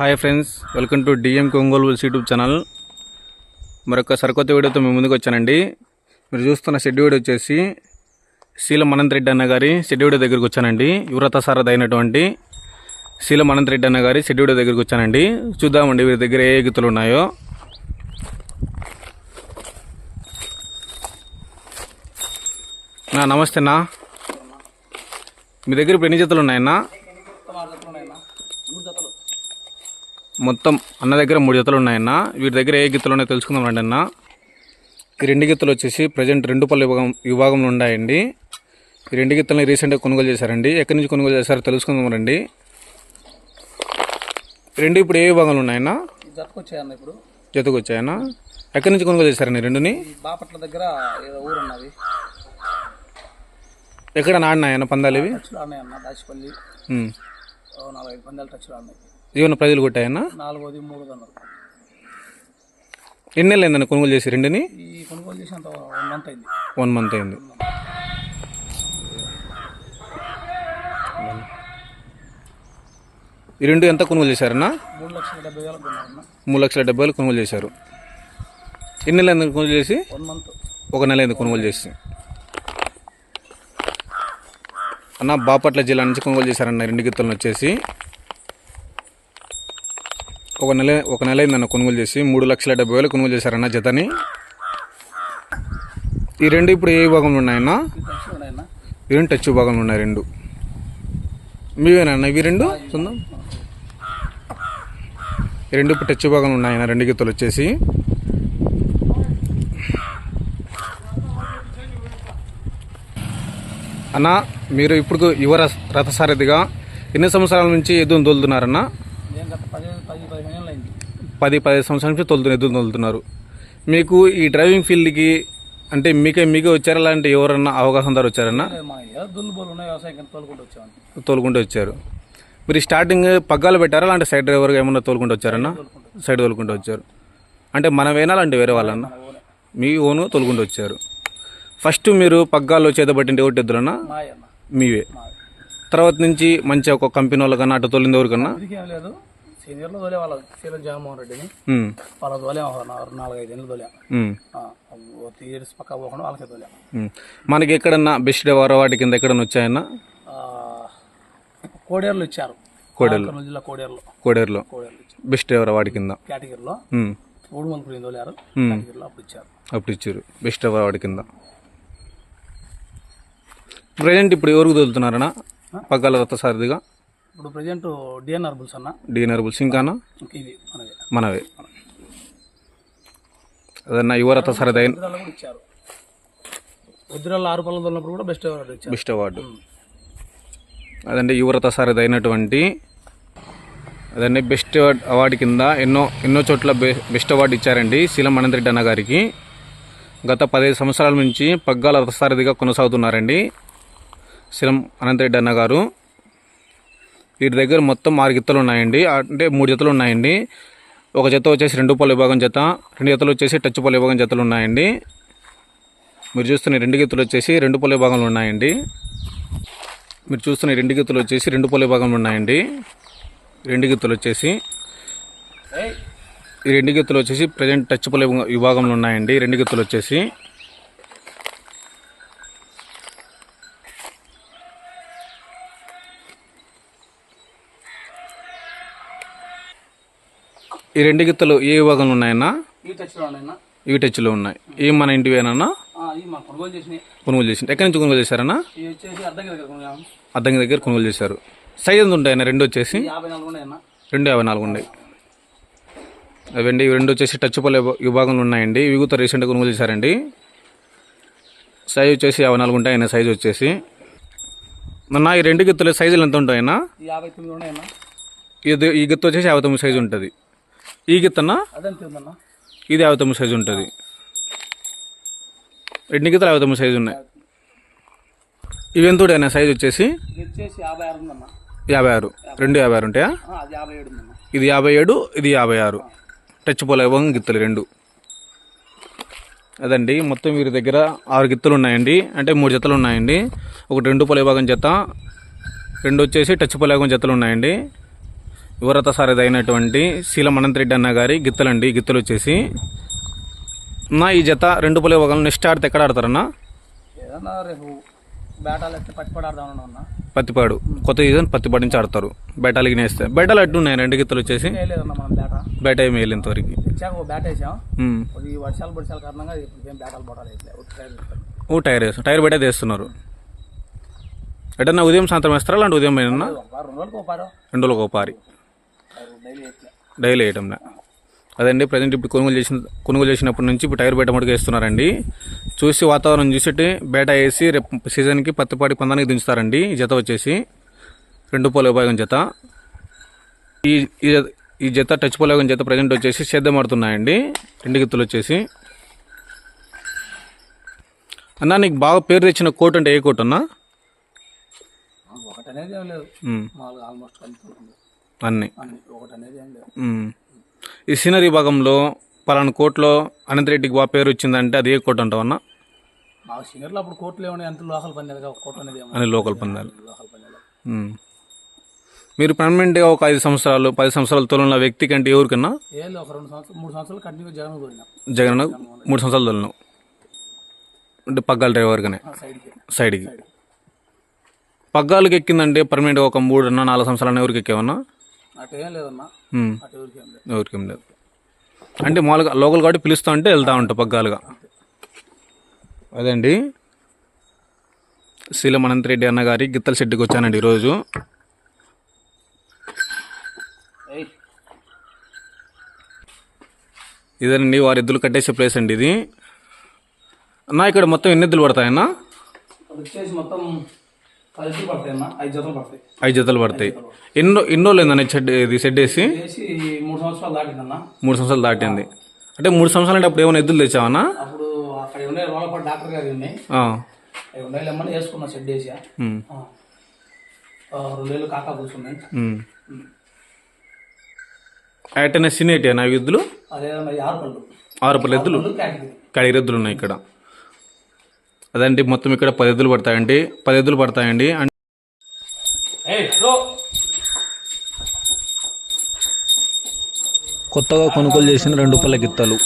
Hi friends welcome to D కొంగోలు YouTube channel మరొక సరికొత్త వీడియోతో మేము ముందుకు వచ్చానండి. మీరు చూస్తున్న షెడ్ వీడియో వచ్చేసి శీలం అనంత్ రెడ్డి అన్న గారి షెడ్ వీడియో దగ్గరికి వచ్చానండి. యువరత సారథి అయినటువంటి శీలం అనంత్ రెడ్డి అన్న గారి షెడ్ వీడియో దగ్గరికి వచ్చానండి. చూద్దామండి వీరి దగ్గర ఏ గీతలు ఉన్నాయో. నా నమస్తే మీ దగ్గర ఇప్పుడు ఎన్ని జతలు ఉన్నాయన్నా? మొత్తం అన్న దగ్గర మూడు జతలు ఉన్నాయన్న. వీటి దగ్గర ఏ గిత్తలు ఉన్నాయో తెలుసుకుందాం రండి అన్న. ఈ రెండు గిత్తలు వచ్చేసి ప్రజెంట్ రెండు పళ్ళు విభాగం విభాగంలో ఉన్నాయండి. ఈ రెండు గిత్తలని రీసెంట్గా కొనుగోలు చేశారండి. ఎక్కడి నుంచి కొనుగోలు చేశారో తెలుసుకుందాం రండి. రెండు ఇప్పుడు ఏ విభాగంలో ఉన్నాయన్న? జతకొచ్చాయన్న ఇప్పుడు. జతకు వచ్చాయన్న ఎక్కడి నుంచి కొనుగోలు చేశారండి రెండుని? బాపట్ల దగ్గర ఏదో ఊరు ఉన్నది ఎక్కడ నాడినాయన్న పందాలు ఇవి? టచ్లు దాచిపల్లి నాలుగైదు పందాలు టచ్లు ఆడినాయి. ఏమన్నా ప్రజలు కొట్టాయన్న? నాలుగోది మూడు ఎన్ని నెలలు అయిందన్న కొనుగోలు చేసి రెండుని? ఈ కొనుగోలు చేసినంత వన్ మంత్ అయింది. వన్ మంత్ అయింది. ఈ రెండు ఎంత కొనుగోలు చేశారన్నా? మూడు లక్షల డెబ్బై వేలకు కొన్నారన్న. మూడు లక్షల డెబ్బై వేలు కొనుగోలు చేశారు. ఎన్ని నెలలు ఎందుకు కొనుగోలు చేసి? One month. ఒక నెల ఎందుకు కొనుగోలు చేసి. అన్న బాపట్ల జిల్లా నుంచి కొనుగోలు చేశారన్న రెండు గిత్తలను వచ్చేసి. ఒక నెల ఒక నెల అయిందన్న కొనుగోలు చేసి మూడు లక్షల డెబ్బై వేలు కొనుగోలు చేశారన్న జతని. ఈ రెండు ఇప్పుడు ఏ విభాగంలో ఉన్నాయన్నా? ఈ ఉన్నాయన్న ఈ రెండు టచ్ విభాగంలో ఉన్నాయి రెండు. మీవేనా ఇవి రెండు? చూద్దాం ఈ రెండు ఇప్పుడు టచ్ విభాగంలో ఉన్నాయన్న రెండు గీతలు వచ్చేసి. అన్న మీరు ఇప్పుడు యువ రథసారథిగా ఎన్ని సంవత్సరాల నుంచి ఎదురు తోలుతున్నారన్న నేను గత పది పది పదిహేను ఏళ్ళు అయింది పది పది సంవత్సరాల నుంచి తోలుతున్న ఎద్దును తోలుతున్నారు మీకు ఈ డ్రైవింగ్ ఫీల్డ్కి అంటే మీకే మీకే వచ్చారా? లేదంటే ఎవరన్నా అవగాహన ద్వారా వచ్చారన్నా? తోలుకుంటూ వచ్చారు. మీరు స్టార్టింగ్ పగ్గాలు పెట్టారా? లేదంటే సైడ్ డ్రైవర్గా ఏమన్నా తోలుకుంటూ వచ్చారన్నా? సైడ్ తోలుకుంటూ వచ్చారు. అంటే మనం వేనాలంటే వేరే వాళ్ళన్న? మీ ఓను తోలుకుంటూ వచ్చారు. ఫస్ట్ మీరు పగ్గాల్లో చేతబట్టింటే ఒకటి ఎద్దులన్నా? మీవే. తర్వాత నుంచి మంచి ఒక కంపెనీ వాళ్ళకన్నా అటు తోలింది ఎవరికన్నా? సీనియర్లో తోలే వాళ్ళ సీలం జగన్మోహన్ రెడ్డిని. వాళ్ళ తోలేం నాలుగైదు ఏళ్ళు తోలేం. ఇయర్స్ పక్క పోకుండా వాళ్ళకే తోలేం. మనకి ఎక్కడన్నా బెస్ట్ వాటి కింద ఎక్కడన్నా వచ్చాయన్నా? కోడేర్లు ఇచ్చారు. కోడేర్లు. కర్నూలు జిల్లా కోడేరులో. కోడేరులో. బెస్ట్ వాటి కింద? కేటగిరీలో. మూడు మంది తోలారు. కేటగిరీలో అప్పుడు ఇచ్చారు. అప్పుడు ఇచ్చారు. బెస్ట్ డ్రైవర్ వాడి కింద? ప్రజెంట్ ఇప్పుడు ఎవరికి తోలుతున్నారన్నా? పగ్గాల రథ సారథిగా ఇప్పుడు ప్రజెంట్ డిఎన్ఆర్ బుల్స్ అన్న. డిఎన్ఆర్ బుల్స్ ఇంకానా? ఇంక ఇది మనవే. అదన్నా వజ్రాలు కూడా ఇచ్చారు. ఆరు పనులు తోలినప్పుడు కూడా బెస్ట్ అవార్డు ఇచ్చారు. Best award. అదండి యువరథ సారథి అయినటువంటి అదండి బెస్ట్ అవార్డు కింద ఎన్నో ఎన్నో చోట్ల బెస్ట్ అవార్డు ఇచ్చారండి శీలం అనంతరెడ్డి అన్న గారికి. గత పదిహేను సంవత్సరాల నుంచి పగ్గాల రథసారథిగా కొనసాగుతున్నారండి శీలం అనంతరెడ్డి అన్న గారు. వీటి దగ్గర మొత్తం ఆరు గిత్తలు ఉన్నాయండి. అంటే మూడు జతలు ఉన్నాయండి. ఒక జత వచ్చేసి రెండు పళ్ళు విభాగం జత రెండు జతలు వచ్చేసి టచ్ పళ్ళు విభాగం జతలు ఉన్నాయండి. మీరు చూస్తున్న రెండు గిత్తలు వచ్చేసి రెండు పళ్ళు విభాగంలో ఉన్నాయండి. మీరు చూస్తున్న రెండు గిత్తలు వచ్చేసి రెండు పళ్ళు విభాగంలో ఉన్నాయండి. రెండు గిత్తలు వచ్చేసి ఈ రెండు గిత్తలు వచ్చేసి ప్రజెంట్ టచ్ పళ్ళు విభాగంలో ఉన్నాయండి. రెండు గిత్తలు వచ్చేసి ఈ రెండు గిత్తలు ఏ విభాగంలో ఉన్నాయన్నా? ఈ టచ్లో ఉన్నాయన్న. ఇవి టచ్లో ఉన్నాయి. ఇవి మన ఇంటివేనన్నా కొనుగోలు చేసినాయి కొనుగోలు చేసి ఎక్కడి నుంచి కొనుగోలు చేశారన్నా? అద్దెకి దగ్గర కొనుగోలు చేశారు. సైజ్ ఎంత ఉంటాయన్న? రెండు వచ్చేసి? రెండు యాభై నాలుగు ఉన్నాయి. అవండి ఇవి రెండు వచ్చేసి టచ్ పల్లె విభాగంలో ఉన్నాయండి. ఇవి కూడా రీసెంట్గా కొనుగోలు చేశారండి. సైజ్ వచ్చేసి యాభై నాలుగు ఉంటాయన్న సైజ్ వచ్చేసి. మొన్న ఈ రెండు గిత్తలు సైజులు ఎంత ఉంటాయన్నా? ఈ యాభై తొమ్మిది ఉన్నాయన్న. ఇది ఈ గిత్త వచ్చేసి యాభై తొమ్మిది సైజు ఉంటుంది. ఈ ఉందన్న ఇది యాభై తొమ్మిది సైజు ఉంటుంది. రెండు గిత్తలు యాభై తొమ్మిది సైజు ఉన్నాయి. ఇవి ఎంత ఉంటాయన్న సైజ్ వచ్చేసి? యాభై ఆరు రెండు యాభై ఆరు ఉంటాయా? ఇది యాభై ఏడు ఇది యాభై ఆరు. టచ్ పోలే గిత్తలు రెండు. అదండి మొత్తం వీరి దగ్గర ఆరు గిత్తలు ఉన్నాయండి. అంటే మూడు జతలు ఉన్నాయండి. ఒకటి రెండు పొల విభాగం జత. రెండు వచ్చేసి టచ్ పొల విభాగం జతలు ఉన్నాయండి. యువరత సారథి అయినటువంటి శీలం అనంతరెడ్డి అన్న గారి గిత్తలండి గిత్తలు వచ్చేసి. నా ఈ జత రెండు పల్లె ఒకళ్ళు నెక్స్ట్ ఆడితే ఎక్కడ ఆడతారన్నా? పత్తిపాడు కొత్త సీజన్ పత్తిపాడు నుంచి ఆడతారు. బేటాలకి నేస్తే బేటాలు అడ్డు ఉన్నాయి? రెండు గిత్తలు వచ్చేసి. బేట ఏమి ఒక వేస్తాం. ఓ టైర్ వేస్తాం. టైర్ బయట తీస్తున్నారు ఎటన్నా ఉదయం సాయంత్రం వేస్తారా? అలాంటి ఉదయం ఒక వారం, రెండు రోజులకు ఒక డైలీ వేయట్లే. అదండి ప్రజెంట్ ఇప్పుడు కొనుగోలు చేసిన కొనుగోలు చేసినప్పటి నుంచి ఇప్పుడు టైర్ బయట మటుకు వేస్తున్నారండి. చూసి వాతావరణం చూసి బేట వేసి రేపు సీజన్కి పత్తిపాటి పందానికి దించుతారండి. ఈ జత వచ్చేసి రెండు పోల ఉపయోగం జత. ఈ ఈ జత- టచ్ పోలయోగం జత ప్రజెంట్ వచ్చేసి సేద్యం ఆడుతున్నాయండి. రెండు గిత్తులు వచ్చేసి. అన్నా నీకు బాగా పేరు తెచ్చిన కోట్ అంటే ఏ కోట్ అన్నా? అన్నీ. అన్ని. ఒకటి అనేది ఏం లేదు. ఉమ్. ఈ సీనరీ భాగంలో పలానా కోట్లో అనంతరెడ్డికి బాగా పేరు వచ్చిందంటే అది ఏ కోట్ అంటావు అన్న? మాకు సీనియర్లు అప్పుడు కోర్టులు ఏమన్నా ఎంత లోకల్ పందాలు ఒక కోర్టు అనేది ఏమన్నా అని లోకల్ పందాలు. లోకల్ పందాలు. ఉమ్. మీరు పర్మనెంట్గా ఒక ఐదు సంవత్సరాలు పది సంవత్సరాల తోలిన వ్యక్తి కంటే ఎవరికన్నా? ఏ లేదు, ఒక రెండు సంవత్సరాలు మూడు సంవత్సరాలు కంటిన్యూ జగన్ కోరినాం జగన్ మూడు సంవత్సరాలు తోలినావు. అంటే పగ్గాల డ్రైవర్గానే సైడ్కి. సైడ్కి. పగ్గాలకు ఎక్కిందంటే పర్మనెంట్గా ఒక మూడు అన్న నాలుగు సంవత్సరాలు ఎవరికి ఎక్కేవన్నా? అటు. అటు ఏం లేదు. అంటే మామూలుగా లోకల్ కాబట్టి పిలుస్తా ఉంటే వెళ్తా ఉంటా పగ్గాలుగా. అదండి శీలం అనంతరెడ్డి అన్న గారి గిత్తల షెడ్కి వచ్చానండి ఈరోజు. ఇదేనండి వారి ఎద్దులు కట్టేసే ప్లేస్ అండి ఇది. అన్న ఇక్కడ మొత్తం ఎన్ని ఎద్దులు పడతాయన్నా? మొత్తం పది జతలు పడతాయి. అన్న ఐదు జతలు పడతాయి. ఐదు జతలు పడతాయి. ఎన్నో ఎన్నో లేదన్న షెడ్ ఇది షెడ్ వేసి మూడు సంవత్సరాలు దాటిందన్న మూడు సంవత్సరాలు దాటింది. అంటే మూడు సంవత్సరాలు అంటే అప్పుడు ఏమైనా ఎద్దులు తెచ్చావన్నా అప్పుడు అక్కడ ఉండే రోలపాటి డాక్టర్ గారు ఉన్నాయి లెమ్మని వేసుకున్నా షెడ్ వేసా రెండేళ్ళు కాకా కూర్చున్నాయి. సినేటి అన్న ఎద్దులు? అదేదన్నా ఆరు పళ్ళు. ఆరు పళ్ళు ఎద్దులు? కేటగిరీ కడిగిరెద్దులు ఉన్నాయి ఇక్కడ. అదండి మొత్తం ఇక్కడ పది ఎద్దులు పడతాయండి పది ఎద్దులు పడతాయండి. అండ్ ఏయ్ బ్రో కొత్తగా కొనుగోలు చేసిన రెండు పళ్ళ గిత్తలు.